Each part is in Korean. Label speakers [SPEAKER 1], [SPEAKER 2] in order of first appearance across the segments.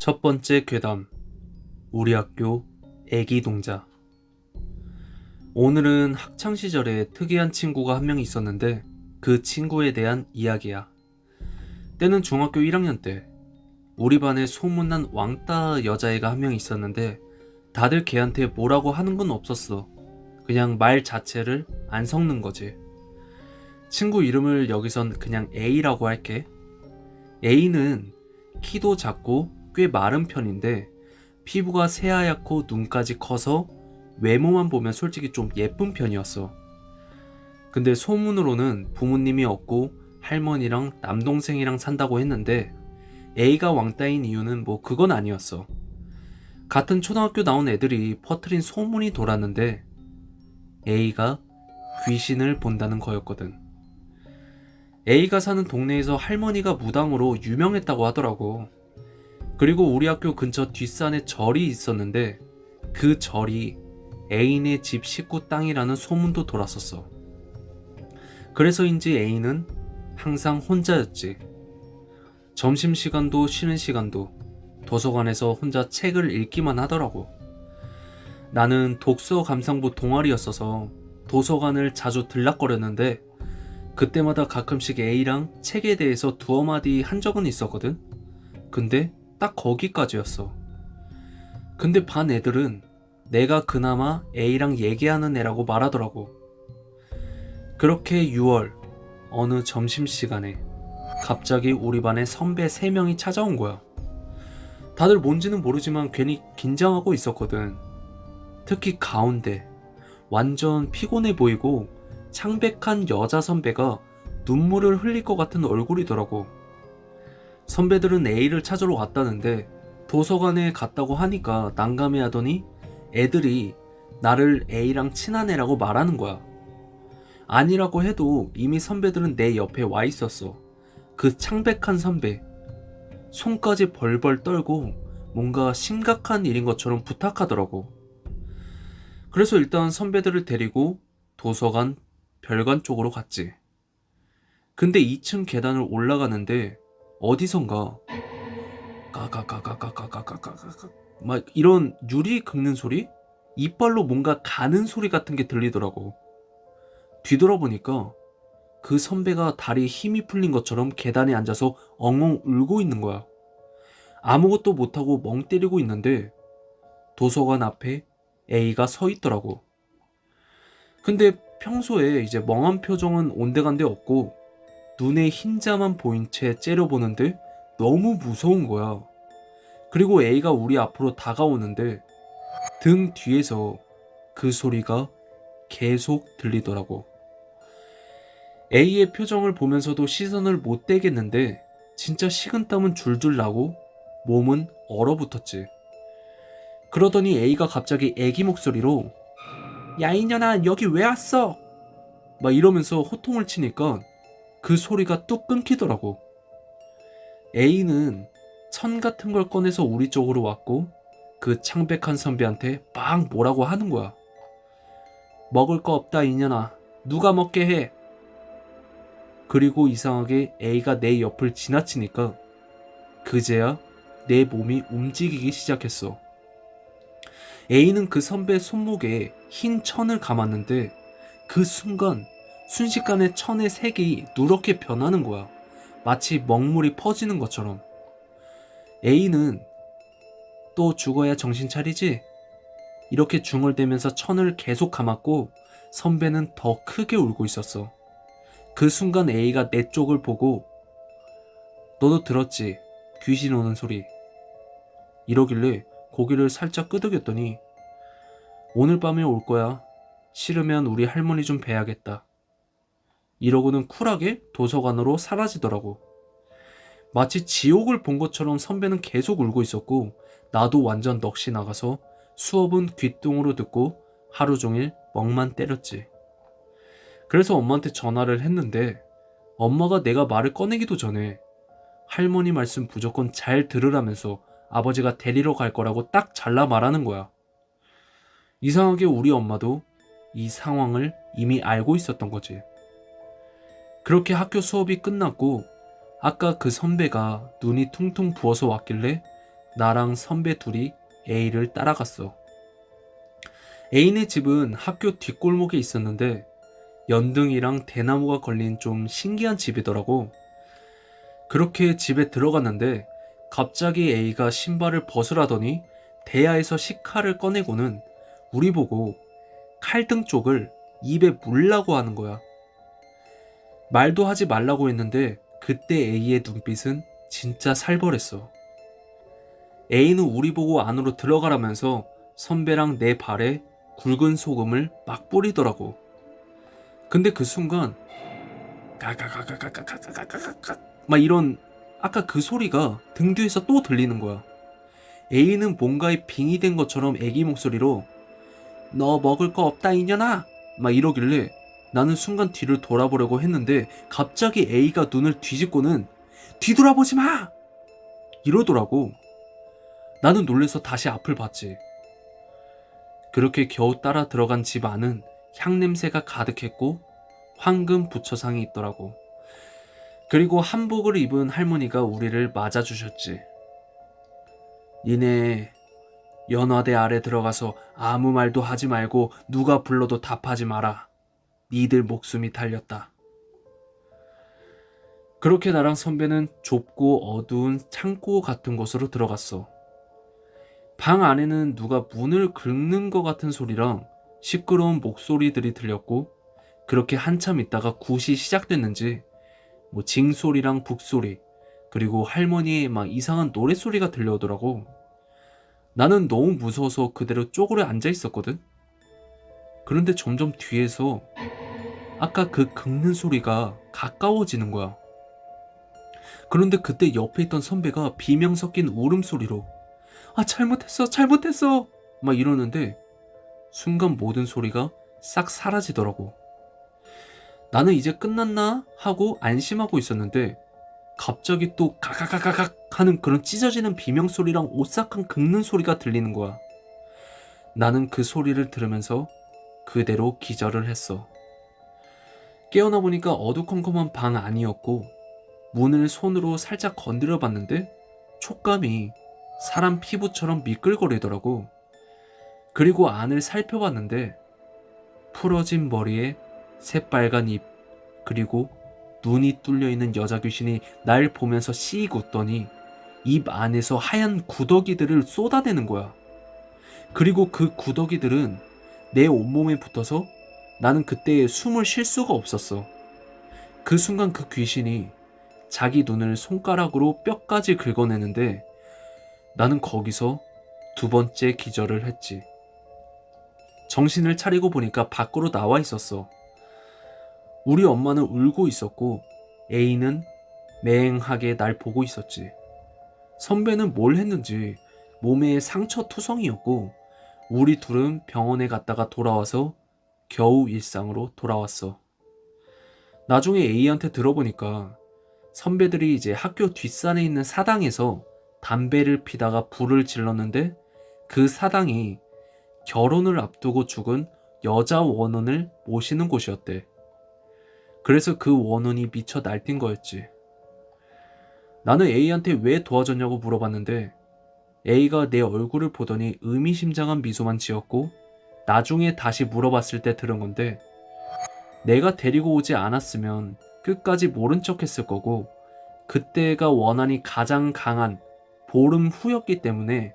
[SPEAKER 1] 첫 번째 괴담. 우리 학교 애기 동자. 오늘은 학창 시절에 특이한 친구가 한 명 있었는데 그 친구에 대한 이야기야. 때는 중학교 1학년 때 우리 반에 소문난 왕따 여자애가 한 명 있었는데 다들 걔한테 뭐라고 하는 건 없었어. 그냥 말 자체를 안 섞는 거지. 친구 이름을 여기선 그냥 A라고 할게. A는 키도 작고 꽤 마른 편인데 피부가 새하얗고 눈까지 커서 외모만 보면 솔직히 좀 예쁜 편이었어. 근데 소문으로는 부모님이 없고 할머니랑 남동생이랑 산다고 했는데 A가 왕따인 이유는 뭐 그건 아니었어. 같은 초등학교 나온 애들이 퍼트린 소문이 돌았는데 A가 귀신을 본다는 거였거든. A가 사는 동네에서 할머니가 무당으로 유명했다고 하더라고. 그리고 우리 학교 근처 뒷산에 절이 있었는데 그 절이 애인의 집 식구 땅이라는 소문도 돌았었어. 그래서인지 애인은 항상 혼자였지. 점심시간도 쉬는 시간도 도서관에서 혼자 책을 읽기만 하더라고. 나는 독서 감상부 동아리였어서 도서관을 자주 들락거렸는데 그때마다 가끔씩 A랑 책에 대해서 두어 마디 한 적은 있었거든? 근데 딱 거기까지였어. 근데 반 애들은 내가 그나마 A랑 얘기하는 애라고 말하더라고. 그렇게 6월 어느 점심시간에 갑자기 우리 반에 선배 3명이 찾아온 거야. 다들 뭔지는 모르지만 괜히 긴장하고 있었거든. 특히 가운데 완전 피곤해 보이고 창백한 여자 선배가 눈물을 흘릴 것 같은 얼굴이더라고. 선배들은 A를 찾으러 왔다는데 도서관에 갔다고 하니까 난감해 하더니 애들이 나를 A랑 친한 애라고 말하는 거야. 아니라고 해도 이미 선배들은 내 옆에 와 있었어. 그 창백한 선배. 손까지 벌벌 떨고 뭔가 심각한 일인 것처럼 부탁하더라고. 그래서 일단 선배들을 데리고 도서관 별관 쪽으로 갔지. 근데 2층 계단을 올라가는데 어디선가 까까까까까까까까까까 막 이런 유리 긁는 소리? 이빨로 뭔가 가는 소리 같은 게 들리더라고. 뒤돌아보니까 그 선배가 다리에 힘이 풀린 것처럼 계단에 앉아서 엉엉 울고 있는 거야. 아무것도 못하고 멍 때리고 있는데 도서관 앞에 A가 서 있더라고. 근데 평소에 이제 멍한 표정은 온데간데 없고 눈에 흰자만 보인 채 째려보는데 너무 무서운 거야. 그리고 A가 우리 앞으로 다가오는데 등 뒤에서 그 소리가 계속 들리더라고. A의 표정을 보면서도 시선을 못 떼겠는데 진짜 식은땀은 줄줄 나고 몸은 얼어붙었지. 그러더니 A가 갑자기 애기 목소리로 야 이년아 여기 왜 왔어? 막 이러면서 호통을 치니까 그 소리가 뚝 끊기더라고. A는 천 같은 걸 꺼내서 우리 쪽으로 왔고 그 창백한 선배한테 막 뭐라고 하는 거야. 먹을 거 없다 이년아. 누가 먹게 해. 그리고 이상하게 A가 내 옆을 지나치니까 그제야 내 몸이 움직이기 시작했어. A는 그 선배 손목에 흰 천을 감았는데 그 순간 순식간에 천의 색이 누렇게 변하는 거야. 마치 먹물이 퍼지는 것처럼. A는 또 죽어야 정신 차리지? 이렇게 중얼대면서 천을 계속 감았고 선배는 더 크게 울고 있었어. 그 순간 A가 내 쪽을 보고 너도 들었지? 귀신 오는 소리. 이러길래 고개를 살짝 끄덕였더니 오늘 밤에 올 거야. 싫으면 우리 할머니 좀 뵈야겠다. 이러고는 쿨하게 도서관으로 사라지더라고. 마치 지옥을 본 것처럼 선배는 계속 울고 있었고 나도 완전 넋이 나가서 수업은 귓등으로 듣고 하루 종일 멍만 때렸지. 그래서 엄마한테 전화를 했는데 엄마가 내가 말을 꺼내기도 전에 할머니 말씀 무조건 잘 들으라면서 아버지가 데리러 갈 거라고 딱 잘라 말하는 거야. 이상하게 우리 엄마도 이 상황을 이미 알고 있었던 거지. 그렇게 학교 수업이 끝났고 아까 그 선배가 눈이 퉁퉁 부어서 왔길래 나랑 선배 둘이 A를 따라갔어. A네 집은 학교 뒷골목에 있었는데 연등이랑 대나무가 걸린 좀 신기한 집이더라고. 그렇게 집에 들어갔는데 갑자기 A가 신발을 벗으라더니 대야에서 식칼을 꺼내고는 우리 보고 칼등 쪽을 입에 물라고 하는 거야. 말도 하지 말라고 했는데 그때 A의 눈빛은 진짜 살벌했어. A는 우리 보고 안으로 들어가라면서 선배랑 내 발에 굵은 소금을 막 뿌리더라고. 근데 그 순간 까까까까까까까까까까 막 이런 아까 그 소리가 등 뒤에서 또 들리는 거야. A는 뭔가에 빙의된 것처럼 애기 목소리로 너 먹을 거 없다 이년아 막 이러길래 나는 순간 뒤를 돌아보려고 했는데 갑자기 A가 눈을 뒤집고는 뒤돌아보지 마 이러더라고. 나는 놀래서 다시 앞을 봤지. 그렇게 겨우 따라 들어간 집 안은 향냄새가 가득했고 황금 부처상이 있더라고. 그리고 한복을 입은 할머니가 우리를 맞아주셨지. 니네 연화대 아래 들어가서 아무 말도 하지 말고 누가 불러도 답하지 마라. 니들 목숨이 달렸다. 그렇게 나랑 선배는 좁고 어두운 창고 같은 곳으로 들어갔어. 방 안에는 누가 문을 긁는 것 같은 소리랑 시끄러운 목소리들이 들렸고 그렇게 한참 있다가 굿이 시작됐는지 뭐 징소리랑 북소리 그리고 할머니의 막 이상한 노랫소리가 들려오더라고. 나는 너무 무서워서 그대로 쪼그려 앉아 있었거든. 그런데 점점 뒤에서 아까 그 긁는 소리가 가까워지는 거야. 그런데 그때 옆에 있던 선배가 비명 섞인 울음소리로 아 잘못했어 잘못했어 막 이러는데 순간 모든 소리가 싹 사라지더라고. 나는 이제 끝났나 하고 안심하고 있었는데 갑자기 또 가가가가각 하는 그런 찢어지는 비명 소리랑 오싹한 긁는 소리가 들리는 거야. 나는 그 소리를 들으면서 그대로 기절을 했어. 깨어나 보니까 어두컴컴한 방 안이었고 문을 손으로 살짝 건드려 봤는데 촉감이 사람 피부처럼 미끌거리더라고. 그리고 안을 살펴봤는데 풀어진 머리에 새빨간 입 그리고 눈이 뚫려 있는 여자 귀신이 날 보면서 씩 웃더니 입 안에서 하얀 구더기들을 쏟아내는 거야. 그리고 그 구더기들은 내 온몸에 붙어서 나는 그때 숨을 쉴 수가 없었어. 그 순간 그 귀신이 자기 눈을 손가락으로 뼈까지 긁어내는데 나는 거기서 두 번째 기절을 했지. 정신을 차리고 보니까 밖으로 나와 있었어. 우리 엄마는 울고 있었고 A는 맹하게 날 보고 있었지. 선배는 뭘 했는지 몸에 상처 투성이었고 우리 둘은 병원에 갔다가 돌아와서 겨우 일상으로 돌아왔어. 나중에 A한테 들어보니까 선배들이 이제 학교 뒷산에 있는 사당에서 담배를 피다가 불을 질렀는데 그 사당이 결혼을 앞두고 죽은 여자 원혼을 모시는 곳이었대. 그래서 그 원혼이 미쳐 날뛴 거였지. 나는 A한테 왜 도와줬냐고 물어봤는데 A가 내 얼굴을 보더니 의미심장한 미소만 지었고 나중에 다시 물어봤을 때 들은 건데 내가 데리고 오지 않았으면 끝까지 모른 척 했을 거고 그때가 원한이 가장 강한 보름 후였기 때문에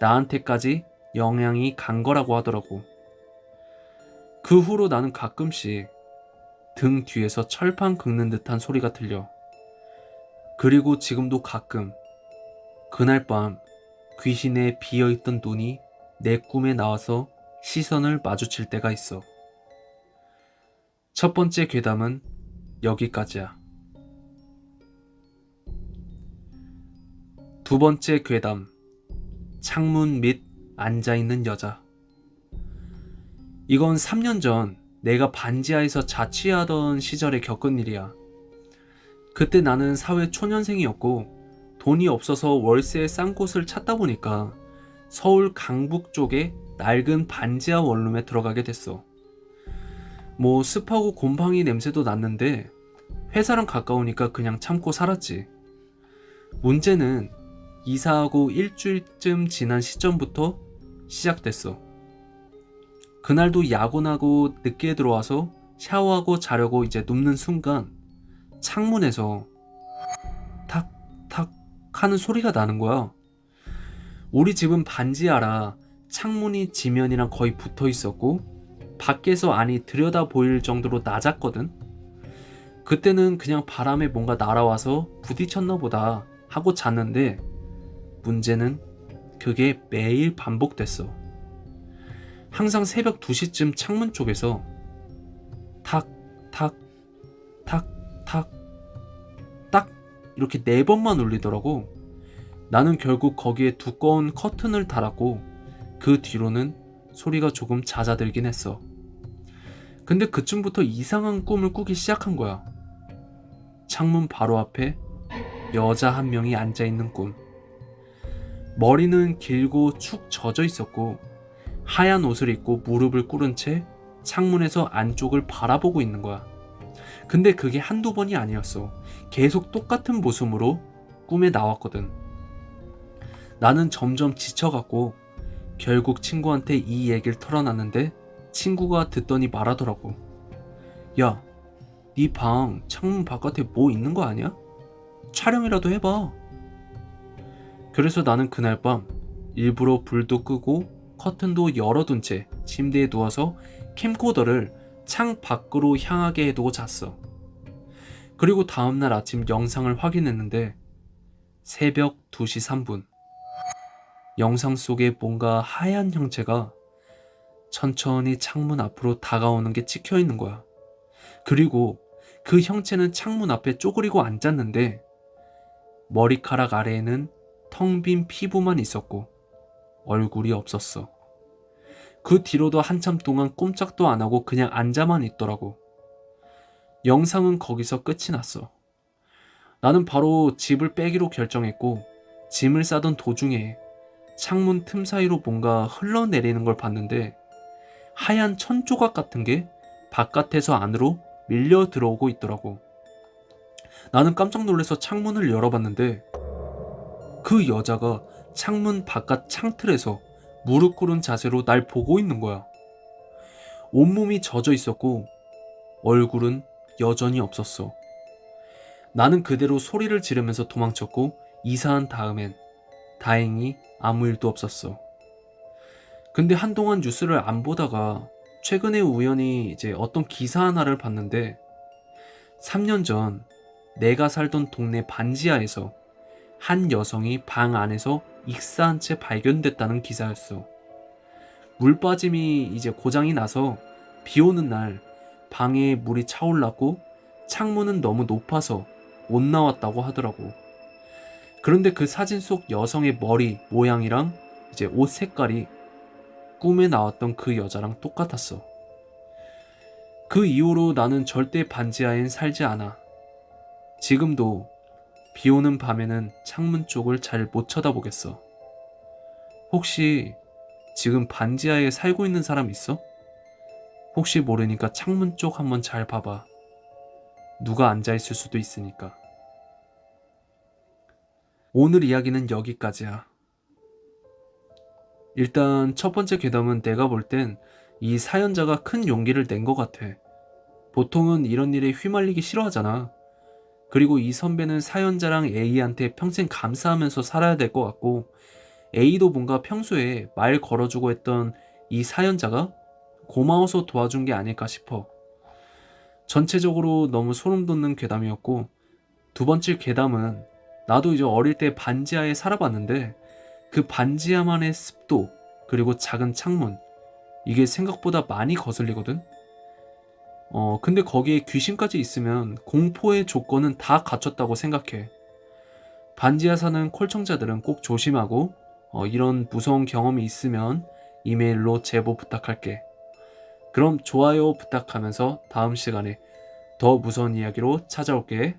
[SPEAKER 1] 나한테까지 영향이 간 거라고 하더라고. 그 후로 나는 가끔씩 등 뒤에서 철판 긁는 듯한 소리가 들려. 그리고 지금도 가끔 그날 밤 귀신의 비어있던 눈이 내 꿈에 나와서 시선을 마주칠 때가 있어. 첫 번째 괴담은 여기까지야. 두 번째 괴담. 창문 밑 앉아있는 여자. 이건 3년 전 내가 반지하에서 자취하던 시절에 겪은 일이야. 그때 나는 사회 초년생이었고 돈이 없어서 월세에 싼 곳을 찾다 보니까 서울 강북 쪽에 낡은 반지하 원룸에 들어가게 됐어. 뭐 습하고 곰팡이 냄새도 났는데 회사랑 가까우니까 그냥 참고 살았지. 문제는 이사하고 일주일쯤 지난 시점부터 시작됐어. 그날도 야근하고 늦게 들어와서 샤워하고 자려고 이제 눕는 순간 창문에서 탁 탁 하는 소리가 나는 거야. 우리 집은 반지하라 창문이 지면이랑 거의 붙어 있었고 밖에서 안이 들여다 보일 정도로 낮았거든. 그때는 그냥 바람에 뭔가 날아와서 부딪혔나 보다 하고 잤는데 문제는 그게 매일 반복됐어. 항상 새벽 2시쯤 창문 쪽에서 탁, 탁, 탁, 탁, 딱 이렇게 네 번만 울리더라고. 나는 결국 거기에 두꺼운 커튼을 달았고 그 뒤로는 소리가 조금 잦아들긴 했어. 근데 그쯤부터 이상한 꿈을 꾸기 시작한 거야. 창문 바로 앞에 여자 한 명이 앉아 있는 꿈. 머리는 길고 축 젖어 있었고 하얀 옷을 입고 무릎을 꿇은 채 창문에서 안쪽을 바라보고 있는 거야. 근데 그게 한두 번이 아니었어. 계속 똑같은 모습으로 꿈에 나왔거든. 나는 점점 지쳐갔고 결국 친구한테 이 얘기를 털어놨는데 친구가 듣더니 말하더라고. 야, 네 방 창문 바깥에 뭐 있는 거 아니야? 촬영이라도 해봐. 그래서 나는 그날 밤 일부러 불도 끄고 커튼도 열어둔 채 침대에 누워서 캠코더를 창 밖으로 향하게 해두고 잤어. 그리고 다음날 아침 영상을 확인했는데 새벽 2시 3분. 영상 속에 뭔가 하얀 형체가 천천히 창문 앞으로 다가오는 게 찍혀 있는 거야. 그리고 그 형체는 창문 앞에 쪼그리고 앉았는데 머리카락 아래에는 텅 빈 피부만 있었고 얼굴이 없었어. 그 뒤로도 한참 동안 꼼짝도 안 하고 그냥 앉아만 있더라고. 영상은 거기서 끝이 났어. 나는 바로 집을 빼기로 결정했고 짐을 싸던 도중에 창문 틈 사이로 뭔가 흘러내리는 걸 봤는데 하얀 천 조각 같은 게 바깥에서 안으로 밀려 들어오고 있더라고. 나는 깜짝 놀라서 창문을 열어봤는데 그 여자가 창문 바깥 창틀에서 무릎 꿇은 자세로 날 보고 있는 거야. 온몸이 젖어 있었고 얼굴은 여전히 없었어. 나는 그대로 소리를 지르면서 도망쳤고 이사한 다음엔 다행히 아무 일도 없었어. 근데 한동안 뉴스를 안 보다가 최근에 우연히 이제 어떤 기사 하나를 봤는데 3년 전 내가 살던 동네 반지하에서 한 여성이 방 안에서 익사한 채 발견됐다는 기사였어. 물 빠짐이 이제 고장이 나서 비 오는 날 방에 물이 차올랐고 창문은 너무 높아서 못 나왔다고 하더라고. 그런데 그 사진 속 여성의 머리 모양이랑 이제 옷 색깔이 꿈에 나왔던 그 여자랑 똑같았어. 그 이후로 나는 절대 반지하엔 살지 않아. 지금도 비 오는 밤에는 창문 쪽을 잘 못 쳐다보겠어. 혹시 지금 반지하에 살고 있는 사람 있어? 혹시 모르니까 창문 쪽 한번 잘 봐봐. 누가 앉아있을 수도 있으니까. 오늘 이야기는 여기까지야. 일단 첫 번째 괴담은 내가 볼 땐 이 사연자가 큰 용기를 낸 것 같아. 보통은 이런 일에 휘말리기 싫어하잖아. 그리고 이 선배는 사연자랑 A한테 평생 감사하면서 살아야 될 것 같고, A도 뭔가 평소에 말 걸어주고 했던 이 사연자가 고마워서 도와준 게 아닐까 싶어. 전체적으로 너무 소름 돋는 괴담이었고, 두 번째 괴담은 나도 이제 어릴 때 반지하에 살아봤는데, 그 반지하만의 습도, 그리고 작은 창문, 이게 생각보다 많이 거슬리거든? 어, 근데 거기에 귀신까지 있으면 공포의 조건은 다 갖췄다고 생각해. 반지하 사는 콜청자들은 꼭 조심하고, 어, 이런 무서운 경험이 있으면 이메일로 제보 부탁할게. 그럼 좋아요 부탁하면서 다음 시간에 더 무서운 이야기로 찾아올게.